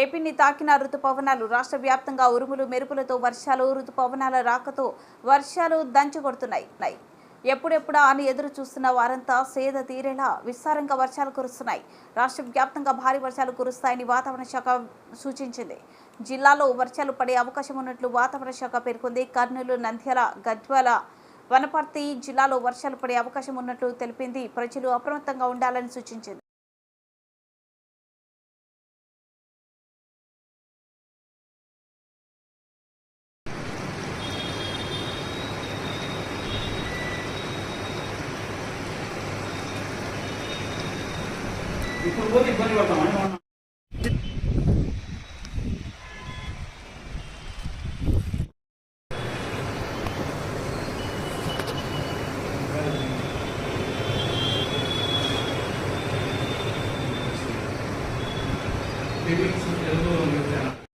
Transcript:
ఏపీని తాకిన రుతుపవనాలు రాష్ట్ర వ్యాప్తంగా ఉరుములు మెరుపులతో వర్షాలు రుతుపవనాల రాకతో వర్షాలు దంచగొడుతున్నాయి. ఎప్పుడెప్పుడా అని ఎదురు చూస్తున్న వారంతా సేద తీరేలా విస్తారంగా వర్షాలు కురుస్తున్నాయి. రాష్ట్ర వ్యాప్తంగా భారీ వర్షాలు కురుస్తాయని వాతావరణ శాఖ సూచించింది. జిల్లాలో వర్షాలు పడే అవకాశం ఉన్నట్లు వాతావరణ శాఖ పేర్కొంది. కర్నూలు నంద్యాల గద్వాల వనపర్తి జిల్లాలో వర్షాలు పడే అవకాశం ఉన్నట్లు తెలిపింది. ప్రజలు అప్రమత్తంగా ఉండాలని సూచించింది. ఇప్పుడు పోతే ఇబ్బంది పడతాం. అని మనం తెలుగు